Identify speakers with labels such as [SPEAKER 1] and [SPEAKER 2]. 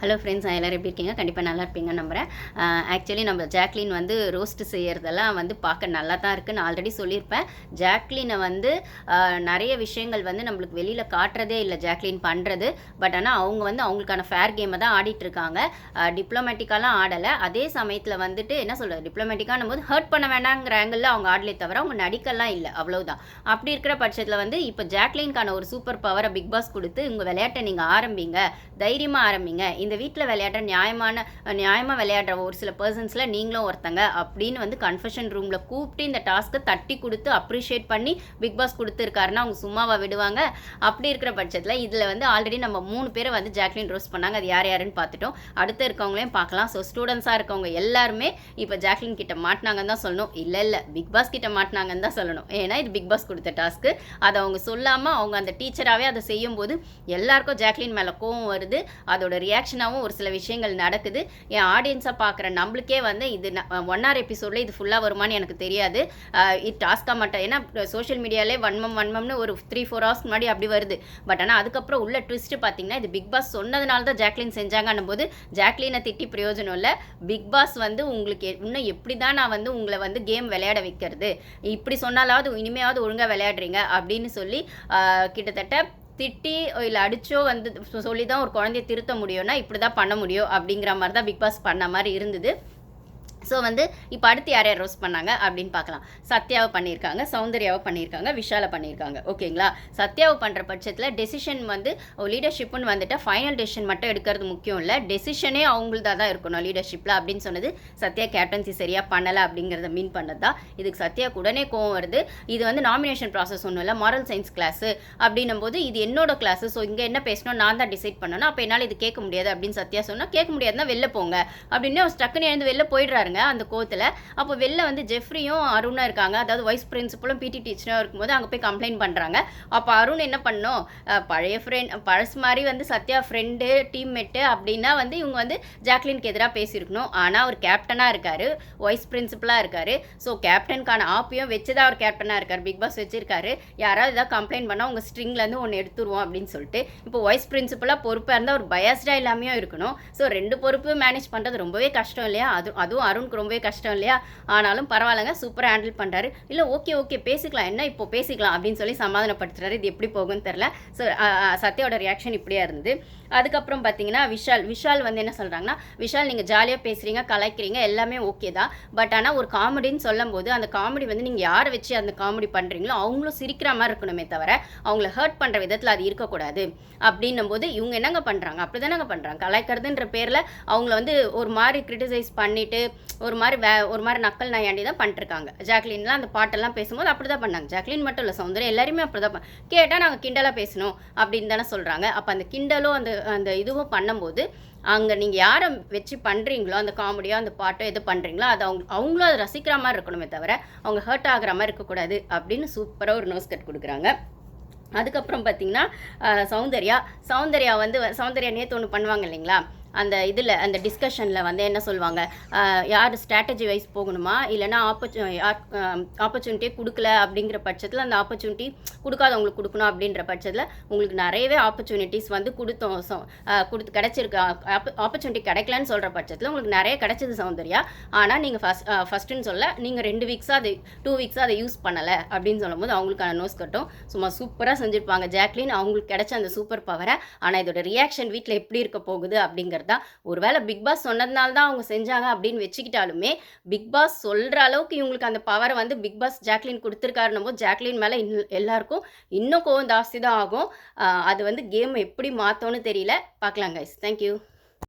[SPEAKER 1] Hello friends எல்லோரும் எப்படி இருக்கீங்க? கண்டிப்பாக நல்லா இருப்பீங்க நம்புகிறேன் ஆக்சுவலி நம்ம ஜாக்லின் வந்து ரோஸ்ட் செய்கிறதெல்லாம் வந்து பார்க்க நல்லா தான் இருக்குது நான் ஆல்ரெடி சொல்லியிருப்பேன். ஜாக்லினை வந்து நிறைய விஷயங்கள் வந்து நம்மளுக்கு வெளியில் காட்டுறதே இல்லை ஜாக்லின் பண்ணுறது பட் ஆனால் அவங்க வந்து அவங்களுக்கான ஃபேர் கேமை தான் ஆடிட்டுருக்காங்க டிப்ளமேட்டிக்காலாம் ஆடலை. அதே சமயத்தில் வந்துட்டு என்ன சொல்கிறது டிப்ளமேட்டிக்கான போது ஹர்ட் பண்ண வேண்டாங்கிற ஆங்கிளில் அவங்க ஆடலே தவிர அவங்க நடிக்கலாம் இல்லை அவ்வளோதான் அப்படி இருக்கிற பட்சத்தில் வந்து இப்போ ஜாக்லின்கான ஒரு சூப்பர் பவரை பிக் பாஸ் கொடுத்து உங்கள் விளையாட்டை நீங்கள் ஆரம்பிங்க. தைரியமாக ஆரம்பிங்க. இந்த வீட்டில் விளையாடுற நியாயமான நியாயமாக விளையாடுற ஒரு சில பர்சன்ஸில் நீங்களும் ஒருத்தங்க அப்படின்னு வந்து கன்ஃபெஷன் ரூமில் கூப்பிட்டு இந்த டாஸ்க்கை தட்டி கொடுத்து அப்ரிஷியேட் பண்ணி பிக் பாஸ் கொடுத்துருக்காருன்னா அவங்க சும்மாவா விடுவாங்க. அப்படி இருக்கிற பட்சத்தில் இதில் வந்து ஆல்ரெடி நம்ம மூணு பேரை வந்து ஜாக்லின் ரோஸ் பண்ணாங்க. அது யார் யாருன்னு பார்த்துட்டோம். அடுத்து இருக்கவங்களையும் பார்க்கலாம். ஸோ ஸ்டூடெண்ட்ஸாக இருக்கவங்க எல்லாருமே இப்போ ஜாக்லின் கிட்ட மாட்டினாங்கன்னு தான் சொல்லணும். இல்லை இல்லை. பிக் பாஸ் கிட்ட மாட்டினாங்கன்னு தான் சொல்லணும். ஏன்னா இது பிக் பாஸ் கொடுத்த டாஸ்க்கு அதை அவங்க சொல்லாமல் அவங்க அந்த டீச்சராகவே அதை செய்யும்போது எல்லாருக்கும் ஜாக்லின் மேலே கோவம் வருது. அதோட ரியாக்ஷன் ரியாக்ஷனாகவும் ஒரு சில விஷயங்கள் நடக்குது. என் ஆடியன்ஸாக பார்க்குற நம்மளுக்கே வந்து இது ஒன் ஆர் எபிசோடில் இது ஃபுல்லாக வருமான்னு எனக்கு தெரியாது. இட் டாஸ்க்காக மட்டும் ஏன்னா சோஷியல் மீடியாலே வன்மம் வன்மம்னு ஒரு த்ரீ ஃபோர் ஹவர்ஸ் முன்னாடி அப்படி வருது. பட் ஆனால் அதுக்கப்புறம் உள்ள ட்விஸ்ட் பார்த்தீங்கன்னா இது பிக் பாஸ் சொன்னதுனால தான் ஜாக்லின் செஞ்சாங்கன்னும் போது ஜாக்லினை திட்டி பிரயோஜனம் இல்லை. பிக் பாஸ் வந்து உங்களுக்கு இன்னும் எப்படி தான் நான் வந்து உங்களை வந்து கேம் விளையாட வைக்கிறது? இப்படி சொன்னாலாவது இனிமையாவது ஒழுங்காக விளையாடுறீங்க? அப்படின்னு சொல்லி கிட்டத்தட்ட திட்டி இல்லை அடிச்சோ வந்து சொல்லி தான் ஒரு குழந்தைய திருத்த முடியும்னா இப்படி தான் பண்ண முடியும் அப்படிங்கிற மாதிரி தான் பிக் பாஸ் பண்ண மாதிரி இருந்தது. ஸோ வந்து இப்போ அடுத்து யார் யார் ரோஸ்ட் பண்ணாங்க அப்படின்னு பார்க்கலாம். சத்யாவை பண்ணியிருக்காங்க சௌந்தர்யாவை பண்ணியிருக்காங்க விஷாலை பண்ணியிருக்காங்க. ஓகேங்களா? சத்யாவை பண்ணுற பட்சத்தில் டெசிஷன் வந்து லீடர்ஷிப்னு வந்துட்டு ஃபைனல் டெசிஷன் மட்டும் எடுக்கிறது முக்கியம் இல்லை. டெசிஷனே அவங்களதாக தான் இருக்கணும் லீடர்ஷிப்பில் அப்படின்னு சொன்னது சத்யா கேப்டன்சி சரியாக பண்ணலை அப்படிங்கிறத மீன் பண்ணது? தான் இதுக்கு சத்யாவுக்கு உடனே கோவம் வருது. இது வந்து நாமினேஷன் ப்ராசஸ் ஒன்றும் இல்லை மாரல் சயின்ஸ் கிளாஸு அப்படின்னும் போது இது என்னோட கிளாஸு ஸோ இங்கே என்ன பேசணும் நான் தான் டிசைட் பண்ணணும். அப்போ என்னால் இது கேட்க முடியாது அப்படின்னு சத்யா சொன்னால் கேட்க முடியாதுன்னா வெளில போங்க. அப்படின்னு அவர் எழுந்து வெளில பாருங்கள் அந்த கோத்தில் அப்போ வெளில வந்து ஜெஃப்ரியும் அருணும் இருக்காங்க. அதாவது வைஸ் பிரின்சிபலும் பிடி டீச்சரும் இருக்கும்போது அங்கே போய் கம்ப்ளைண்ட் பண்ணுறாங்க அப்போ அருண் என்ன பண்ணோம்? பழைய ஃப்ரெண்ட் பழசு மாதிரி வந்து சத்யா ஃப்ரெண்டு டீம்மேட்டு அப்படின்னா வந்து இவங்க வந்து ஜாக்லினுக்கு எதிராக பேசியிருக்கணும். ஆனால் அவர் கேப்டனாக இருக்கார் வைஸ் பிரின்சிபலாக இருக்கார். ஸோ கேப்டனுக்கான ஆப்பையும் வச்சு தான் அவர் கேப்டனாக இருக்கார். பிக் பாஸ் வச்சுருக்காரு. யாராவது ஏதாவது கம்ப்ளைண்ட் பண்ணால் உங்கள் ஸ்ட்ரிங்லேருந்து ஒன்று எடுத்துருவோம் அப்படின்னு சொல்லிட்டு. இப்போ வைஸ் பிரின்சிபலாக பொறுப்பாக இருந்தால் ஒரு பயாஸ்டாக இல்லாமையும் இருக்கணும். ஸோ ரெண்டு பொறுப்பு மேனேஜ் பண்ணுறது ரொம்பவே கஷ்டம் இல்லையா? அது அதுவும் அருண் அருணுக்கு ரொம்பவே கஷ்டம் இல்லையா? ஆனாலும் பரவாயில்லங்க சூப்பராக ஹேண்டில் பண்ணுறாரு இல்லை ஓகே ஓகே பேசிக்கலாம். என்ன இப்போ பேசிக்கலாம் அப்படின்னு சொல்லி சமாதானப்படுத்துறாரு. இது எப்படி போகும்னு தெரில ஸோ சத்யாவோட ரியாக்ஷன் இப்படியா இருந்து அதுக்கப்புறம் பார்த்தீங்கன்னா விஷால் விஷால் வந்து என்ன சொல்கிறாங்கன்னா விஷால் நீங்கள் ஜாலியாக பேசுகிறீங்க கலாய்க்கிறீங்க எல்லாமே ஓகே தான். பட் ஆனால் ஒரு காமெடின்னு சொல்லும் போது அந்த காமெடி வந்து நீங்கள் யாரை வச்சு அந்த காமெடி பண்ணுறீங்களோ அவங்களும் சிரிக்கிற மாதிரி இருக்கணுமே தவிர அவங்கள ஹர்ட் பண்ணுற விதத்தில் அது இருக்கக்கூடாது. அப்படின்னும் போது இவங்க என்னங்க பண்ணுறாங்க அப்படி தானங்க பண்ணுறாங்க கலாய்க்கிறதுன்ற பேரில் அவங்கள வந்து ஒரு மாதிரி கிரிட்டிசைஸ் பண்ணிவிட்டு ஒரு மாதிரி வே ஒரு மாதிரி நக்கல் நையாண்டி தான் பண்ணிட்டுருக்காங்க. ஜாக்லின்லாம் அந்த பாட்டெல்லாம் பேசும்போது அப்படி தான் பண்ணாங்க. ஜாக்லின் மட்டும் இல்லை சௌந்தர்யா எல்லாருமே அப்படி தான் கேட்டால் நாங்கள் கிண்டலாக பேசணும் அப்படின்னு தானே சொல்கிறாங்க அப்போ அந்த கிண்டலும் அந்த அந்த இதுவும் பண்ணும்போது அங்கே நீங்கள் யாரை வச்சு பண்ணுறீங்களோ அந்த காமெடியோ அந்த பாட்டோ எது பண்ணுறீங்களோ அது அவங்க அவங்களும் அதை ரசிக்கிற மாதிரி இருக்கணுமே தவிர அவங்க ஹர்ட் ஆகிற மாதிரி இருக்கக்கூடாது அப்படின்னு சூப்பராக ஒரு நோஸ் கட் கொடுக்குறாங்க. அதுக்கப்புறம் பார்த்தீங்கன்னா சௌந்தர்யா சௌந்தர்யா வந்து சௌந்தர்யா நேற்று ஒன்று பண்ணுவாங்க இல்லைங்களா? அந்த இதில் அந்த டிஸ்கஷனில் வந்து என்ன சொல்லுவாங்க? யார் ஸ்ட்ராட்டஜி வைஸ் போகணுமா? இல்லைன்னா ஆப்பர்ச்சு ஆப்பர்ச்சுனிட்டியே கொடுக்கல அப்படிங்கிற பட்சத்தில் அந்த ஆப்பர்ச்சுனிட்டி கொடுக்காதவங்களுக்கு கொடுக்கணும் அப்படின்ற பட்சத்தில் உங்களுக்கு நிறையவே ஆப்பர்ச்சுனிட்டிஸ் வந்து கொடுத்தோம். கொடுத்து கிடச்சிருக்கு. ஆப்பர்ச்சுனிட்டி கிடைக்கலன்னு சொல்கிற பட்சத்தில் உங்களுக்கு நிறைய கிடைச்சது சௌந்தர்யா. ஆனால் நீங்கள் ஃபஸ்ட் ஃபஸ்ட்டுன்னு சொல்ல நீங்கள் ரெண்டு வீக்ஸாக அதை டூ வீக்ஸாக அதை யூஸ் பண்ணலை அப்படின்னு சொல்லும்போது அவங்களுக்கான நோஸ் கட்டும் சும்மா சூப்பராக செஞ்சுருப்பாங்க. ஜாக்லின் அவங்களுக்கு கிடைச்ச அந்த சூப்பர் பவரை ஆனால் இதோட ரியாக்ஷன் வீட்டில் எப்படி இருக்க போகுது அப்படிங்கிறது தான் ஒருவேளை பிக் பாஸ் சொன்னதுனால தான் அவங்க செஞ்சாங்க அப்படின்னு வச்சுக்கிட்டாலுமே பிக் பாஸ் சொல்கிற அளவுக்கு இவங்களுக்கு அந்த பவரை வந்து பிக் பாஸ் ஜாக்லின் கொடுத்துருக்காருன்னும் போது ஜாக்லின் மேலே இன் எல்லாருக்கும் இன்னும் கோவம் ஜாஸ்தி தான் ஆகும். அது வந்து கேம் எப்படி மாற்றோன்னு தெரியல. பார்க்கலாம் கைஸ் தேங்க்யூ